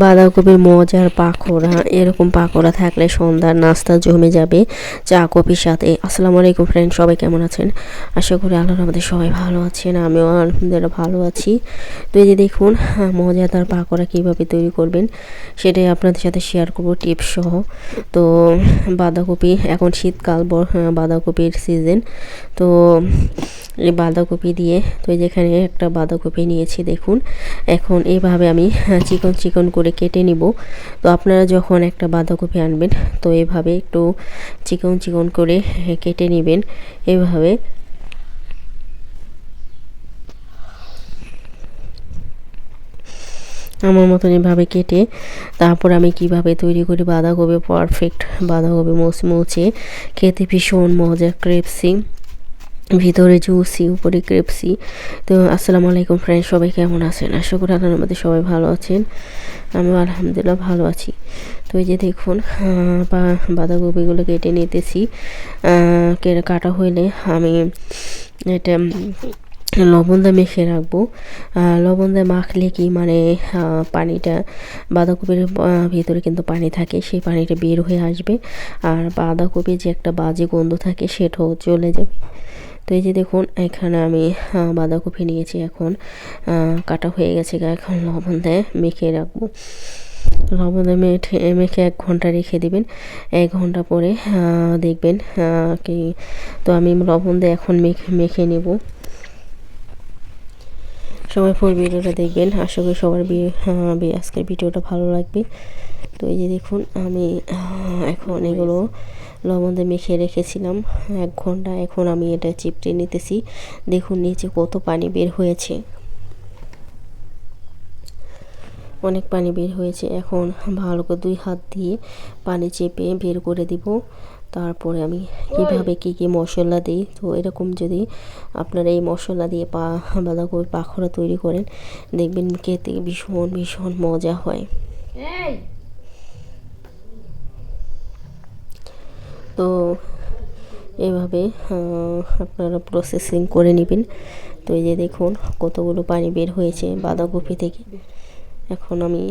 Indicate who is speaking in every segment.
Speaker 1: বাঁধাকপির মজার পাকোড়া। এরকম পাকোড়া থাকলে সন্ধ্যার নাস্তা জমে যাবে চা কফির সাথে। আসসালামু আলাইকুম ফ্রেন্ড সবাই কেমন আছেন? আশা করি আল্লাহর আমাদের সবাই ভালো আছেন আমিও আলহামদুলিল্লাহ ভালো আছি। তো এই যে দেখুন হ্যাঁ, মজাদার পাকোড়া কীভাবে তৈরি করবেন সেটাই আপনাদের সাথে শেয়ার করব টিপস সহ। তো বাঁধাকপি এখন শীতকাল হ্যাঁ, বাঁধাকপির সিজন তো এই বাঁধাকপি দিয়ে তো যেখানে একটা বাঁধাকপি নিয়েছি দেখুন। এখন এইভাবে আমি চিকন চিকন করে কেটে নিব। তো আপনারা যখন একটা বাঁধাকপি আনবেন, তো এভাবে একটু চিকন চিকন করে কেটে নেবেন। এভাবে। আমার মতন এভাবে কেটে, তারপর আমি কীভাবে তৈরি করি বাঁধাকপি পারফেক্ট বাঁধাকপি মুচমুচে খেতে ভীষণ মজা, ক্রেপসি। ভিতরে জুসি উপরে ক্রেপসি। তো, আসসালামু আলাইকুম ফ্রেন্ড সবাই কেমন আছেন? আশা করি আপনার মধ্যে সবাই ভালো আছেন। আমিও আলহামদুলিল্লাহ ভালো আছি। তো এই যে দেখুন বাঁধাকপিগুলো কেটে নিতেছি। কাটা হইলে আমি এটা, লবণ দিয়ে মেখে রাখব। লবণ দিয়ে মাখলে কি মানে পানিটা, বাঁধাকপির ভিতরে কিন্তু পানি থাকে, সেই পানিটা বের হয়ে আসবে। আর বাঁধাকপির যে একটা বাজে গন্ধ থাকে, সেটাও চলে যাবে। তো এই যে দেখুন, এখানে আমি বাঁধাকপি নিয়েছি এখন। কাটা হয়ে গেছে এখন লবণ দিয়ে মেখে রাখব। লবণ মেখে মেখে এক ঘণ্টা রেখে দেবেন। এক ঘণ্টা পরে দেখবেন কি, তো আমি লবণ দিয়ে এখন মেখে মেখে নেব। সবাই ফুল ভিডিওটা দেখবেন। আশা করি সবার বিয়ে আজকের ভিডিওটা ভালো লাগবে। তো এই যে দেখুন, আমি এখন এগুলো লবণ মেখে রেখেছিলাম। এক ঘণ্টা এখন আমি এটা চিপটে নিতেছি। দেখুন, নিচে কত পানি বের হয়েছে। অনেক পানি বের হয়েছে। এখন ভালো করে দুই হাত দিয়ে পানি চেপে বের করে দিব। তারপরে আমি কীভাবে কি কি মশলা দিই? তো এরকম যদি আপনারা এই মশলা দিয়ে পা বাঁধাকপির পাখরা তৈরি করেন, দেখবেন খেতে ভীষণ ভীষণ মজা হয়। তো এভাবে আপনারা প্রসেসিং করে নেবেন। তো এই যে দেখুন কতগুলো পানি বের হয়েছে বাঁধাকপি থেকে। এখন আমি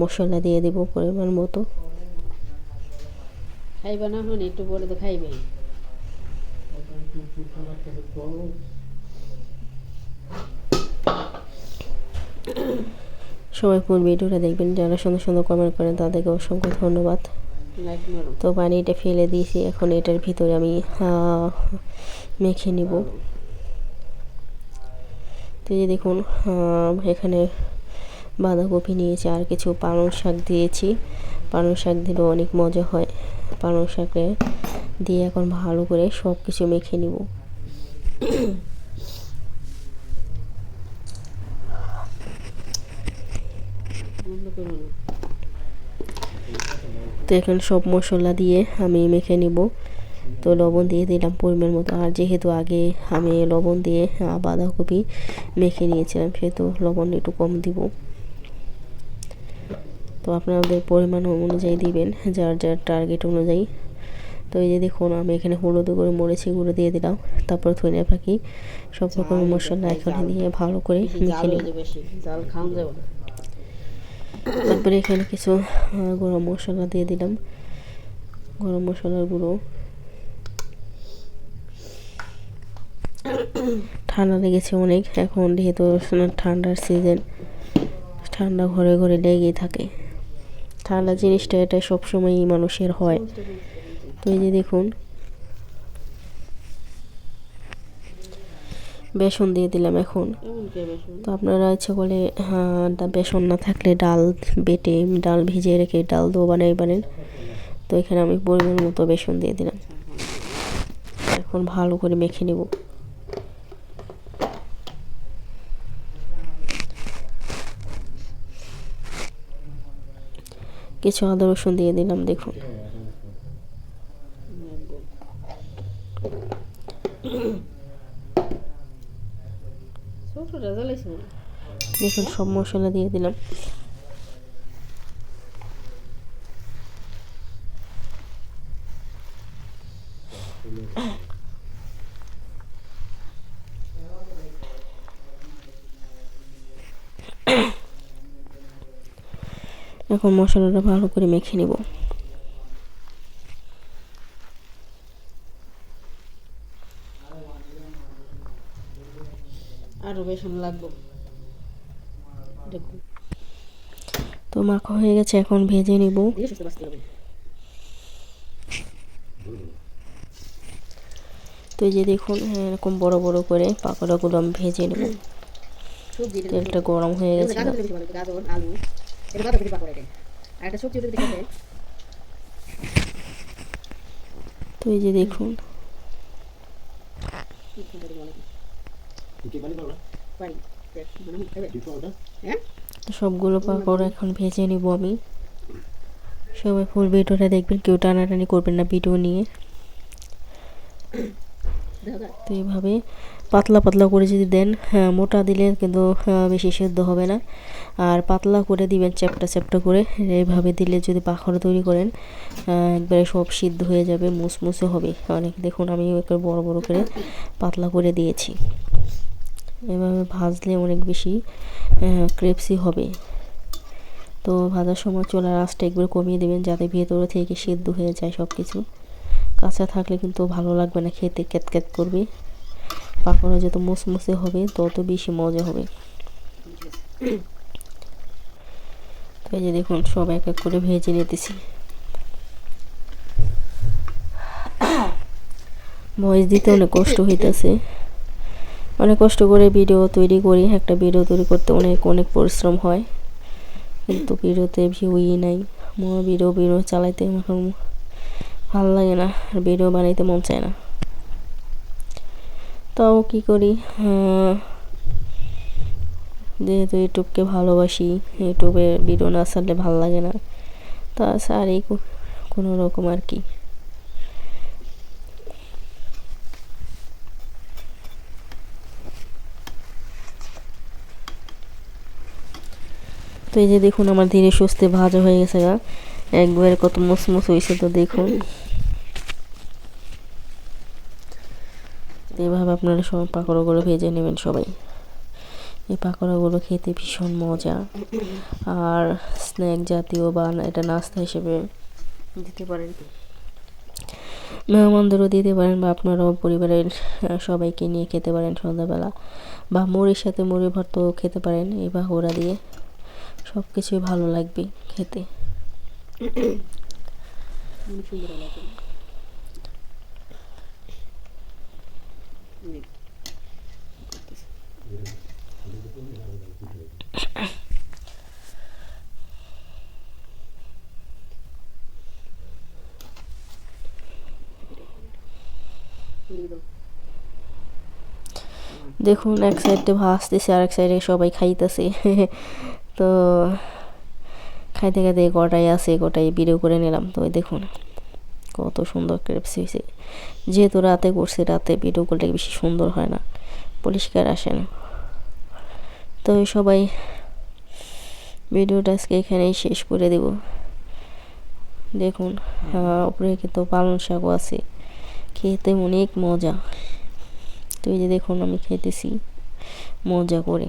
Speaker 1: মশলা দিয়ে দেব পরিমাণ মতো।
Speaker 2: খাইবা না হন একটু পরে তো খাইবে।
Speaker 1: সবাই পুরো ভিডিওটা দেখবেন। যারা সুন্দর সুন্দর কমেন্ট করেন তাদেরকে অসংখ্য ধন্যবাদ। তো পানিটা ফেলে দিয়েছি, এখন এটার ভিতরে আমি মেখে নিব। তো যে দেখুন এখানে বাঁধাকপি নিয়েছি, আর কিছু পালং শাক দিয়েছি। পালং শাক দিলেও অনেক মজা হয়। পালং শাকে দিয়ে এখন ভালো করে সব কিছু মেখে নিব। তো এখন সব মশলা দিয়ে আমি মেখে নিব। তো লবণ দিয়ে দিলাম পরিমাণ মতো। আর যেহেতু আগে আমি লবণ দিয়ে বাঁধাকপি মেখে নিয়েছিলাম সেহেতু লবণ একটু কম দিব। তো আপনাদের পরিমাণ অনুযায়ী দিবেন যার যার টার্গেট অনুযায়ী। তো এই যে দেখুন আমি এখানে হলুদ করে মরেছি গুঁড়ো দিয়ে দিলাম। তারপর ধনিয়া পাখি সব রকমের মশলা এখানে দিয়ে ভালো করে মেখে নিব। তারপরে এখানে কিছু গরম মশলা দিয়ে দিলাম। গরম মশলার গুঁড়ো। ঠান্ডা লেগেছে অনেক। এখন যেহেতু ঠান্ডার সিজন ঠান্ডা ঘরে ঘরে লেগেই থাকে। ঠান্ডা জিনিসটা এটা সবসময়ই মানুষের হয়। তো এই যে দেখুন বেসন দিয়ে দিলাম এখন। তো আপনারা ইচ্ছা করলে হ্যাঁ বেসন না থাকলে ডাল বেটে ডাল ভিজিয়ে রেখে ডাল দো বানাই বানেন তো এখানে আমি পরিমাণ মতো বেসন দিয়ে দিলাম। এখন ভালো করে মেখে নেব। কিছু আদা রসুন দিয়ে দিলাম দেখুন। দেখুন সব মশলা দিয়ে দিলাম। এখন মশলাটা ভালো করে মেখে নেব
Speaker 2: আরও বেসন লাগবো। দেখুন
Speaker 1: তো মাখা হয়ে গেছে এখন ভেজে নিব। তো এই যে দেখুন হ্যাঁ, এরকম বড় বড় করে পাকোড়াগুলো আমি ভেজে নেব। তেলটা গরম হয়ে গেছে।
Speaker 2: গাজর আলু। এটা বাঁধাকপি পাকোড়া এটা। আর একটা সবজি
Speaker 1: তো এই যে দেখুন।
Speaker 2: পারি দেখ, মনে হয়। হ্যাঁ?
Speaker 1: তো সবগুলো পাকোড়া এখন ভেজে নিব আমি। সবাই ফুল ভিডিওটা দেখবেন কেউ টানাটানি করবেন না ভিডিও নিয়ে। তো এইভাবে পাতলা পাতলা করে যদি দেন হ্যাঁ, মোটা দিলে কিন্তু হ্যাঁ, বেশি সেদ্ধ হবে না। আর পাতলা করে দিবেন চ্যাপটা চ্যাপটা করে। এইভাবে দিলে যদি পাখড় তৈরি করেন একবারে সব সিদ্ধ হয়ে যাবে মুসমুসে হবে। অনেক দেখুন আমি একবার বড় বড় করে পাতলা করে দিয়েছি। এভাবে ভাজলে অনেক বেশি ক্রেপসি হবে। তো ভাজার সময় চুলার আঁচটা একবার কমিয়ে দেবেন যাতে ভেতরে থেকে সিদ্ধ হয়ে যায় সব কিছু কাঁচা থাকলে কিন্তু ভালো লাগবে না, খেতে ক্যাত ক্যাত করবে। পাকোড়া যত মুসমুসে হবে, তত বেশি মজা হবে। তো এই যে দেখুন, সব এক এক করে ভেজে নিতেছি। ভয়েস দিতে অনেক কষ্ট হইতেছে। অনেক কষ্ট করে ভিডিও তৈরি করি, একটা ভিডিও তৈরি করতে অনেক অনেক পরিশ্রম হয়। কিন্তু ভিডিওতে ভিউই নাই। মো ভিডিও ভিডিও চালাইতে এখন ভালো লাগে না, আর ভিডিও বানাইতে মন চায় না। তাও কি করি? যেহেতু ইউটিউবকে ভালোবাসি, ইউটিউবে ভিডিও না ছাড়লে ভালো লাগে না। তা সারি কোনো রকম আর কি। তো এই যে দেখুন আমার ধীরে সুস্থে ভাজা হয়ে গেছে গা। একবারে কত মুসমুস হয়েছে তো দেখুন। তো এইভাবে আপনারা সব পাকোড়াগুলো ভেজে নেবেন সবাই। এই পাকোড়াগুলো খেতে ভীষণ মজা। আর স্ন্যাক জাতীয় বা এটা নাস্তা হিসেবে দিতে পারেন। মেহমানদেরও দিতে পারেন বা আপনারাও পরিবারের সবাইকে নিয়ে খেতে পারেন সন্ধ্যাবেলা। বা মুড়ির সাথে মুড়ি ভর্তাও খেতে পারেন এই পাকোড়া দিয়ে। সব কিছুই ভালো লাগবে খেতে। দেখুন এক সাইডে ভাসতেছে আর এক সাইডে সবাই খাইতেছে। তো খাইতে খাইতে কটাই আছে কটাই ভিডিও করে নিলাম। তো দেখুন কত সুন্দর ক্রেপস হয়েছে। যেহেতু রাতে করছে রাতে ভিডিও করলে বেশি সুন্দর হয় না পরিষ্কার আসে না। তো সবাই ভিডিওটা আজকে এখানেই শেষ করে দেব। দেখুন আহ, উপরে কিন্তু পালং শাকও আছে। খেতে অনেক মজা। তো এই যে দেখুন আমি খেতেছি মজা করে।